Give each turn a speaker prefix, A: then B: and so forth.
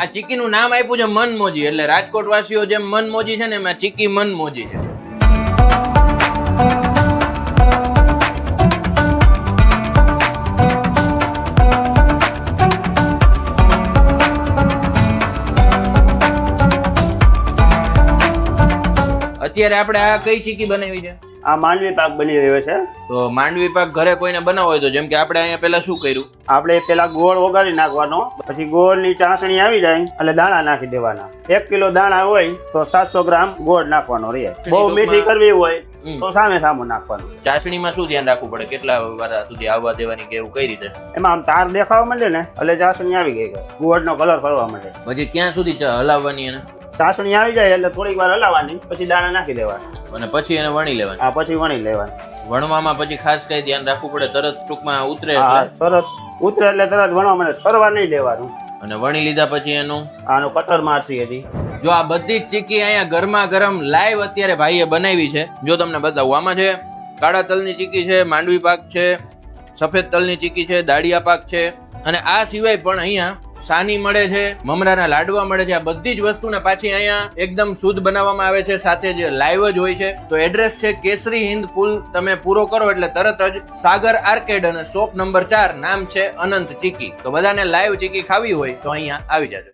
A: આ ચીકીનું નામ આપ્યું છે મનમોજી, એટલે રાજકોટ વાસીઓ જેમ મનમોજી છે ને એમાં ચીકી મનમોજી છે. અત્યારે આપણે આ કઈ ચીકી બનાવી છે?
B: આ માંડવી પાક બની રહ્યો છે.
A: તો માંડવી પાક ઘરે કોઈને બનાવવો હોય તો જેમ કે આપણે અહીંયા પેલા શું કર્યું?
B: આપણે પેલા ગોળ ઓગાળી નાખવાનો પછી ગોળની ચાસણી આવી જાય એટલે દાણા નાખી દેવાના. એક કિલો દાણા હોય તો સાતસો ગ્રામ ગોળ નાખવાનો રહે. બહુ મીઠી કરવી હોય તો સામે સામું નાખવાનું.
A: ચાસણીમાં શું ધ્યાન રાખવું પડે? કેટલા વાર સુધી આવવા દેવાની કે એવું કઈ રીતે?
B: એમાં આમ તાર દેખાવા માંડે ને એટલે ચાસણી આવી ગઈ ગોળનો કલર ફરવા માંડે.
A: પછી ક્યાં સુધી હલાવવાની એને?
B: ચાસણી આવી જાય એટલે થોડીક વાર હલાવવાની પછી દાણા નાખી દેવાના.
A: અને પછી એને વણી લેવાનું.
B: આ પછી વણી લેવાની.
A: વણવામાં પછી ખાસ કઈ ધ્યાન રાખવું પડે તરત ટૂંકમાં ઉતરે
B: હા તરત ઉતરે એટલે તરત વણવા માંડે ફરવા નહીં દેવાનું.
A: અને વણી લીધા પછી એનું?
B: આનું કટર મારસી હજી.
A: જો આ બધી જ ચીકી અહીંયા ગરમા ગરમ લાઈવ અત્યારે ભાઈએ બનાવી છે. જો તમને બતાવું આમાં છે કાળા તલની ચીકી છે માંડવી પાક છે સફેદ તલની ચીકી છે દાળિયા પાક છે અને આ સિવાય પણ અહીંયા સાની મળે છે, મમરાના લાડવા મળે છે, આ બધી જ વસ્તુને પાછી અહીંયા એકદમ શુદ્ધ બનાવવામાં આવે છે, સાથે જ લાઈવ જ હોય છે. તો એડ્રેસ છે કેસરી હિન્દ પુલ, તમે પૂરો કરો એટલે તરત જ સાગર આર્કેડ અને શોપ નંબર ચાર નામ છે અનંત ચીકી. તો બધાને લાઈવ ચીકી ખાવી હોય તો અહીંયા આવી જાજો.